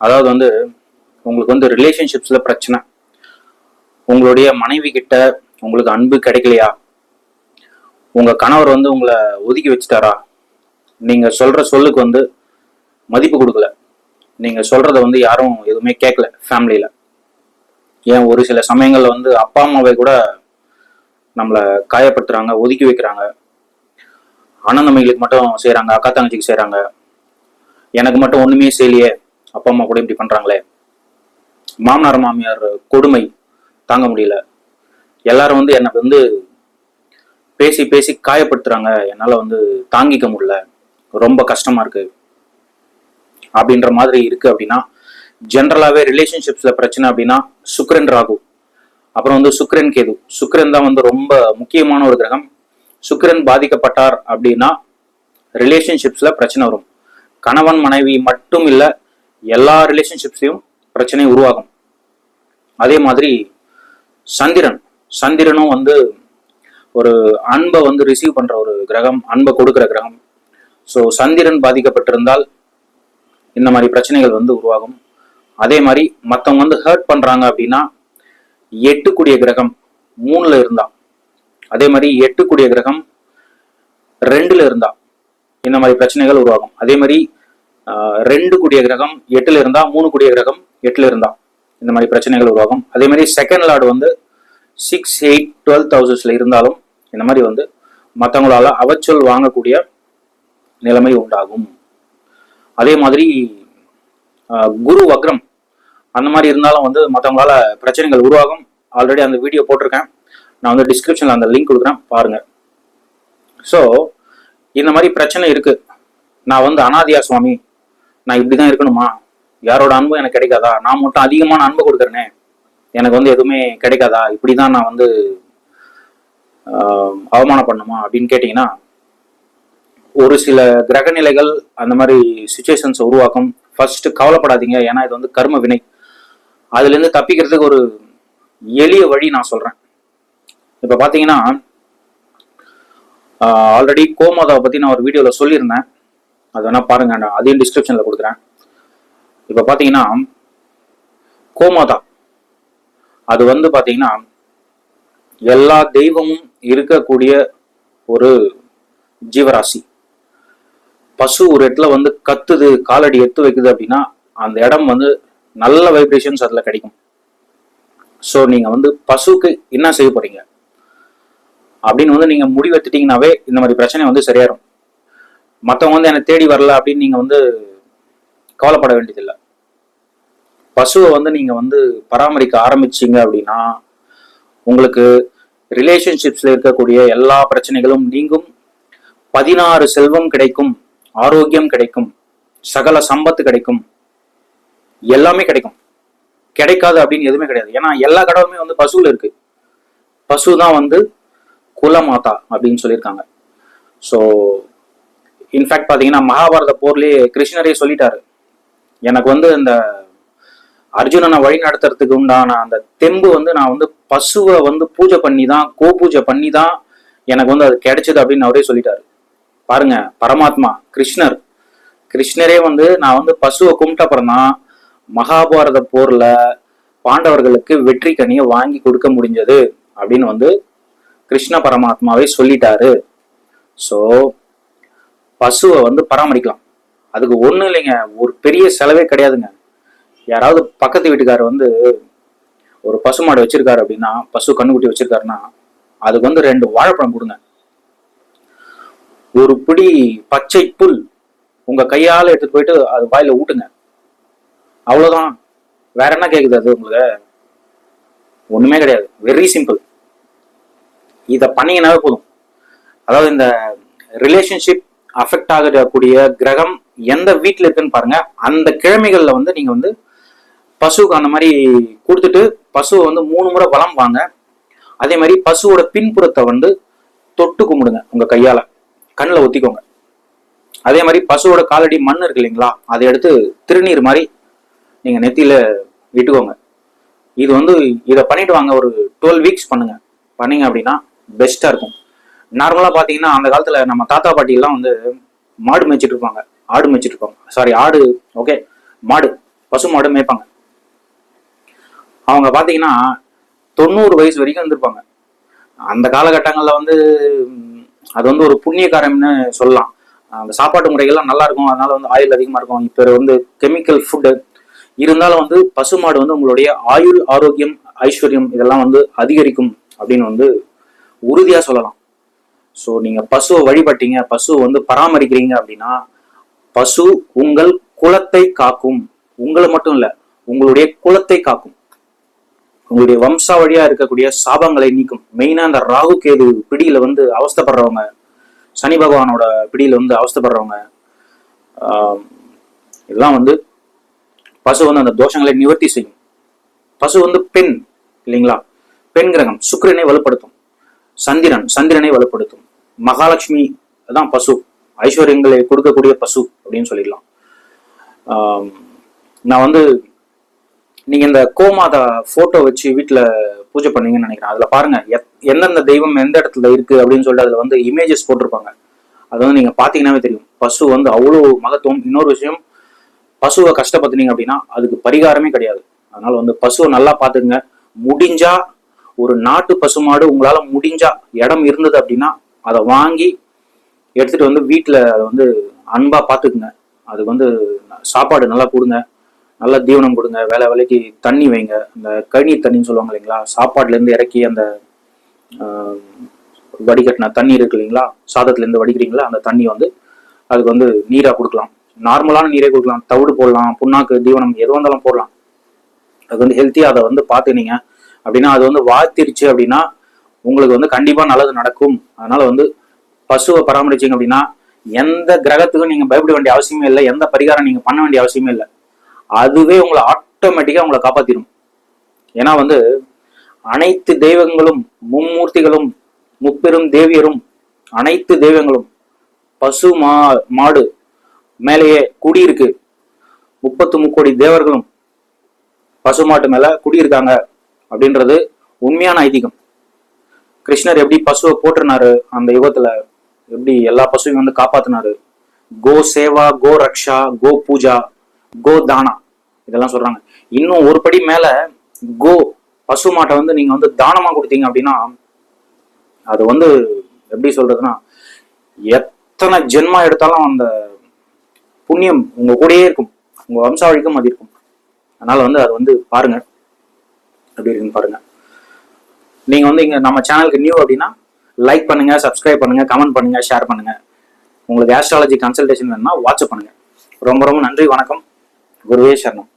அதாவது வந்து உங்களுக்கு வந்து ரிலேஷன்ஷிப்ஸில் பிரச்சனை. உங்களுடைய மனைவி கிட்ட உங்களுக்கு அன்பு கிடைக்கலையா? உங்கள் கணவர் வந்து உங்களை ஒதுக்கி வச்சுட்டாரா? நீங்கள் சொல்கிற சொல்லுக்கு வந்து மதிப்பு கொடுக்கல. நீங்கள் சொல்கிறத வந்து யாரும் எதுவுமே கேட்கல ஃபேமிலியில் ஏன் ஒரு சில சமயங்களில் வந்து அப்பா அம்மாவை கூட நம்மளை காயப்படுத்துகிறாங்க ஒதுக்கி வைக்கிறாங்க. அண்ணன் தம்பிகளுக்கு மட்டும் செய்கிறாங்க அக்கா தங்கச்சிக்கு செய்கிறாங்க எனக்கு மட்டும் ஒன்றுமே செய்யலையே. அப்பா அம்மா கூட இப்படி பண்றாங்களே? மாமனார் மாமியார் கொடுமை தாங்க முடியல. எல்லாரும் வந்து என்னை வந்து பேசி பேசி காயப்படுத்துறாங்க. என்னால வந்து தாங்கிக்க முடியல. ரொம்ப கஷ்டமா இருக்கு. அப்படின்ற மாதிரி இருக்கு அப்படின்னா ஜென்ரலாகவே ரிலேஷன்ஷிப்ஸ்ல பிரச்சனை அப்படின்னா சுக்ரன் ராகு. அப்புறம் வந்து சுக்ரன் கேது. சுக்ரன் தான் வந்து ரொம்ப முக்கியமான ஒரு கிரகம். சுக்ரன் பாதிக்கப்பட்டார் அப்படின்னா ரிலேஷன்ஷிப்ஸ்ல பிரச்சனை வரும். கணவன் மனைவி மட்டும் இல்ல எல்லா ரிலேஷன்ஷிப்ஸையும் பிரச்சனை உருவாகும். அதே மாதிரி சந்திரன். சந்திரனும் வந்து ஒரு அன்பை வந்து ரிசீவ் பண்ணுற ஒரு கிரகம் அன்பை கொடுக்குற கிரகம். ஸோ சந்திரன் பாதிக்கப்பட்டிருந்தால் இந்த மாதிரி பிரச்சனைகள் வந்து உருவாகும். அதே மாதிரி மற்றவங்க வந்து ஹர்ட் பண்ணுறாங்க அப்படின்னா எட்டுக்குடிய கிரகம் மூணில் இருந்தா. அதே மாதிரி எட்டுக்குடிய கிரகம் ரெண்டில் இருந்தா. இந்த மாதிரி பிரச்சனைகள் உருவாகும். அதே மாதிரி ரெண்டு கூடிய கிரகம் எட்டுல இருந்தா மூணு கூடிய கிரகம் எட்டுல இருந்தா இந்த மாதிரி பிரச்சனைகள் உருவாகும். அதே மாதிரி செகண்ட் லார்டு வந்து சிக்ஸ் எயிட் டுவெல் தௌசண்ட்ஸில் இருந்தாலும் இந்த மாதிரி வந்து மற்றவங்களால அவச்சொல் வாங்கக்கூடிய நிலைமை உண்டாகும். அதே மாதிரி குரு வக்ரம் அந்த மாதிரி இருந்தாலும் வந்து மற்றவங்களால பிரச்சனைகள் உருவாகும். ஆல்ரெடி அந்த வீடியோ போட்டிருக்கேன். நான் வந்து டிஸ்கிரிப்ஷன்ல அந்த லிங்க் கொடுக்குறேன். பாருங்க. ஸோ இந்த மாதிரி பிரச்சனை இருக்கு. நான் வந்து அனாதியா சுவாமி. நான் இப்படிதான் இருக்கணுமா? யாரோட அன்பும் எனக்கு கிடைக்காதா? நான் மட்டும் அதிகமான அன்பு கொடுக்குறேனே. எனக்கு வந்து எதுவுமே கிடைக்காதா? இப்படிதான் நான் வந்து அவமானம் பண்ணுமா? அப்படின்னு கேட்டிங்கன்னா ஒரு சில கிரகநிலைகள் அந்த மாதிரி சுச்சுவேஷன்ஸ் உருவாக்கும். ஃபர்ஸ்ட் கவலைப்படாதீங்க. ஏன்னா இது வந்து கர்ம வினை. அதுலேருந்து தப்பிக்கிறதுக்கு ஒரு எளிய வழி நான் சொல்றேன். இப்ப பாத்தீங்கன்னா ஆல்ரெடி கோமாதாவை பத்தி நான் ஒரு வீடியோல சொல்லியிருந்தேன். அது வேணா பாருங்க நான் அதையும் டிஸ்கிரிப்ஷன்ல கொடுக்குறேன். இப்ப பாத்தீங்கன்னா கோமாதா அது வந்து பாத்தீங்கன்னா எல்லா தெய்வமும் இருக்கக்கூடிய ஒரு ஜீவராசி. பசு ஒரு இடத்துல வந்து கத்துது காலடி எடுத்து வைக்குது அப்படின்னா அந்த இடம் வந்து நல்ல வைப்ரேஷன்ஸ் அதுல கிடைக்கும். ஸோ நீங்க வந்து பசுக்கு என்ன செய்ய போறீங்க? அப்படின்னு வந்து நீங்க முடிவெடுத்துட்டீங்கன்னாவே இந்த மாதிரி பிரச்சனை வந்து சரியாயிரும். மற்றவங்க வந்து என்னை தேடி வரல அப்படின்னு நீங்க வந்து கவலைப்பட வேண்டியதில்லை. பசுவை வந்து நீங்க வந்து பராமரிக்க ஆரம்பிச்சீங்க அப்படின்னா உங்களுக்கு ரிலேஷன்ஷிப்ஸ்ல இருக்கக்கூடிய எல்லா பிரச்சனைகளும் நீங்கும். பதினாறு செல்வம் கிடைக்கும் ஆரோக்கியம் கிடைக்கும் சகல சம்பத்து கிடைக்கும். எல்லாமே கிடைக்கும். கிடைக்காது அப்படின்னு எதுவுமே கிடையாது. ஏன்னா எல்லா கடவுளுமே வந்து பசுல இருக்கு. பசு தான் வந்து குலமாதா அப்படின்னு சொல்லியிருக்காங்க. ஸோ இன்ஃபேக்ட் பார்த்தீங்கன்னா மகாபாரத போர்லேயே கிருஷ்ணரே சொல்லிட்டாரு. எனக்கு வந்து இந்த அர்ஜுனனை வழி நடத்துறதுக்கு உண்டான அந்த தெம்பு வந்து நான் வந்து பசுவை வந்து பூஜை பண்ணி தான் கோ பூஜை பண்ணி தான் எனக்கு வந்து அது கிடைச்சது அப்படின்னு அவரே சொல்லிட்டாரு. பாருங்க பரமாத்மா கிருஷ்ணர். கிருஷ்ணரே வந்து நான் வந்து பசுவை கும்பிட்ட அப்புறம் தான் மகாபாரத போர்ல பாண்டவர்களுக்கு வெற்றி கனியை வாங்கி கொடுக்க முடிஞ்சது அப்படின்னு வந்து கிருஷ்ண பரமாத்மாவே சொல்லிட்டாரு. ஸோ பசுவை வந்து பராமரிக்கலாம். அதுக்கு ஒன்றும் இல்லைங்க. ஒரு பெரிய செலவே கிடையாதுங்க. யாராவது பக்கத்து வீட்டுக்காரர் வந்து ஒரு பசு மாடு வச்சிருக்காரு அப்படின்னா பசு கண்ணுக்குட்டி வச்சிருக்காருன்னா அதுக்கு வந்து ரெண்டு வாழைப்பழம் கொடுங்க. ஒரு பிடி பச்சை புல் உங்க கையால எடுத்துட்டு போயிட்டு அது வாயில ஊட்டுங்க. அவ்வளவுதான். வேற என்ன கேக்குது அது உங்களுக்கு? ஒண்ணுமே கிடையாது. வெரி சிம்பிள் இதை பண்ணீங்கன்னாவே போதும். அதாவது இந்த ரிலேஷன்ஷிப் அஃபெக்ட் ஆகக்கூடிய கிரகம் எந்த வீட்டில் இருக்குன்னு பாருங்க. அந்த கிழமைகளில் வந்து நீங்கள் வந்து பசுவுக்கு அந்த மாதிரி கொடுத்துட்டு பசுவை வந்து மூணு முறை வளம் வாங்க. அதே மாதிரி பசுவோட பின்புறத்தை வந்து தொட்டு கும்பிடுங்க உங்கள் கையால். கண்ணில் ஒத்திக்கோங்க. அதே மாதிரி பசுவோட காலடி மண் இருக்கு இல்லைங்களா அதை எடுத்து திருநீர் மாதிரி நீங்கள் நெத்தியில் விட்டுக்கோங்க. இது வந்து இதை பண்ணிட்டு வாங்க ஒரு டுவெல் வீக்ஸ் பண்ணுங்க. பண்ணீங்க அப்படின்னா பெஸ்ட்டாக இருக்கும். நார்மலா பாத்தீங்கன்னா அந்த காலத்துல நம்ம தாத்தா பாட்டி எல்லாம் வந்து மாடு மேய்ச்சிட்டு இருப்பாங்க. ஆடு மேய்ச்சிட்டு இருப்பாங்க. சாரி ஆடு ஓகே மாடு பசு மாடு மேய்ப்பாங்க. அவங்க பார்த்தீங்கன்னா தொண்ணூறு வயசு வரைக்கும் வந்திருப்பாங்க அந்த காலகட்டங்களில் வந்து அது வந்து ஒரு புண்ணியகாரம்னு சொல்லலாம். அந்த சாப்பாட்டு முறைகள்லாம் நல்லா இருக்கும். அதனால வந்து ஆயுள் அதிகமாக இருக்கும். இப்போ வந்து கெமிக்கல் ஃபுட்டு இருந்தாலும் வந்து பசுமாடு வந்து உங்களுடைய ஆயுள் ஆரோக்கியம் ஐஸ்வர்யம் இதெல்லாம் வந்து அதிகரிக்கும் அப்படின்னு வந்து உறுதியாக சொல்லலாம். ஸோ நீங்கள் பசுவை வழிபட்டீங்க பசு வந்து பராமரிக்கிறீங்க அப்படின்னா பசு உங்கள் குலத்தை காக்கும். உங்களை மட்டும் இல்லை உங்களுடைய குலத்தை காக்கும். உங்களுடைய வம்சாவழியா இருக்கக்கூடிய சாபங்களை நீக்கும். மெயினா அந்த ராகு கேது பிடியில வந்து அவஸ்தைப்படுறவங்க சனி பகவானோட பிடியில வந்து அவஸ்தைப்படுறவங்க ஆஹ், இதெல்லாம் வந்து பசு வந்து அந்த தோஷங்களை நிவர்த்தி செய்யும். பசு வந்து பெண் இல்லைங்களா? பெண் கிரகம் சுக்கிரனை வலுப்படுத்தும். சந்திரன் சந்திரனை வலுப்படுத்தும். மகாலட்சுமி தான் பசு. ஐஸ்வர்யங்களை கொடுக்கக்கூடிய பசு அப்படின்னு சொல்லிடலாம். நான் வந்து நீங்க இந்த கோமாதா போட்டோ வச்சு வீட்டில் பூஜை பண்ணீங்கன்னு நினைக்கிறேன். அதுல பாருங்க எத்- எந்தெந்த தெய்வம் எந்த இடத்துல இருக்கு அப்படின்னு சொல்லிட்டு அதுல வந்து இமேஜஸ் போட்டிருப்பாங்க. அது வந்து நீங்க பாத்தீங்கன்னாவே தெரியும். பசு வந்து அவ்வளோ மகத்துவம். இன்னொரு விஷயம் பசுவை கஷ்டப்படுத்துனீங்க அப்படின்னா அதுக்கு பரிகாரமே கிடையாது. அதனால வந்து பசுவை நல்லா பார்த்துக்குங்க முடிஞ்சா ஒரு நாட்டு பசுமாடு உங்களால முடிஞ்சா இடம் இருந்தது அப்படின்னா அதை வாங்கி எடுத்துட்டு வந்து வீட்டில் அதை வந்து அன்பாக பார்த்துக்குங்க. அதுக்கு வந்து சாப்பாடு நல்லா கொடுங்க. நல்லா தீவனம் கொடுங்க. வேலை வேலைக்கு தண்ணி வைங்க. இந்த கழனி தண்ணின்னு சொல்லுவாங்க இல்லைங்களா? சாப்பாடுலேருந்து இறக்கி அந்த வடிகட்டின தண்ணி இருக்கு இல்லைங்களா? சாதத்துலேருந்து வடிக்கிறீங்களா? அந்த தண்ணி வந்து அதுக்கு வந்து நீராக கொடுக்கலாம். நார்மலான நீரே கொடுக்கலாம். தவிடு போடலாம். புண்ணாக்கு தீவனம் எது வந்தாலும் போடலாம். அது வந்து ஹெல்த்தியாக அதை வந்து பார்த்துனீங்க அப்படின்னா அது வந்து வாத்திருச்சு அப்படின்னா உங்களுக்கு வந்து கண்டிப்பா நல்லது நடக்கும். அதனால வந்து பசுவை பராமரிச்சீங்க அப்படின்னா எந்த கிரகத்துக்கும் நீங்க பயப்பட வேண்டிய அவசியமே இல்லை. எந்த பரிகாரம் நீங்க பண்ண வேண்டிய அவசியமே இல்லை. அதுவே உங்களை ஆட்டோமேட்டிக்கா உங்களை காப்பாத்திரும். ஏன்னா வந்து அனைத்து தெய்வங்களும் மும்மூர்த்திகளும் முப்பெரும் தேவியரும் அனைத்து தெய்வங்களும் பசு மா மாடு மேலேயே குடியிருக்கு. முப்பத்து முக்கோடி தேவர்களும் பசுமாட்டு மேல குடியிருக்காங்க அப்படின்றது உண்மையான ஐதீகம். கிருஷ்ணர் எப்படி பசுவை போட்டிருந்தாரு அந்த யுகத்துல எப்படி எல்லா பசுவையும் வந்து காப்பாத்தினாரு? கோ சேவா கோ ரக்ஷா கோ பூஜா கோ தானா? இதெல்லாம் சொல்றாங்க. இன்னும் ஒரு படி மேல கோ பசு மாட்டை வந்து நீங்க வந்து தானமா கொடுத்தீங்க அப்படின்னா அது வந்து எப்படி சொல்றதுன்னா எத்தனை ஜென்மா எடுத்தாலும் அந்த புண்ணியம் உங்க கூடயே இருக்கும். உங்க வம்சாவழிக்கும் அது இருக்கும். அதனால வந்து அது வந்து பாருங்க. எப்படி இருக்குன்னு பாருங்க. நீங்க வந்து இங்க நம்ம சேனலுக்கு நியூ அப்படின்னா லைக் பண்ணுங்க சப்ஸ்கிரைப் பண்ணுங்க கமெண்ட் பண்ணுங்க ஷேர் பண்ணுங்க. உங்களுக்கு ஆஸ்ட்ராலஜி கன்சல்டேஷன் வேணும்னா வாட்ஸ்அப் பண்ணுங்க. ரொம்ப ரொம்ப நன்றி வணக்கம். குருவே சரணம்.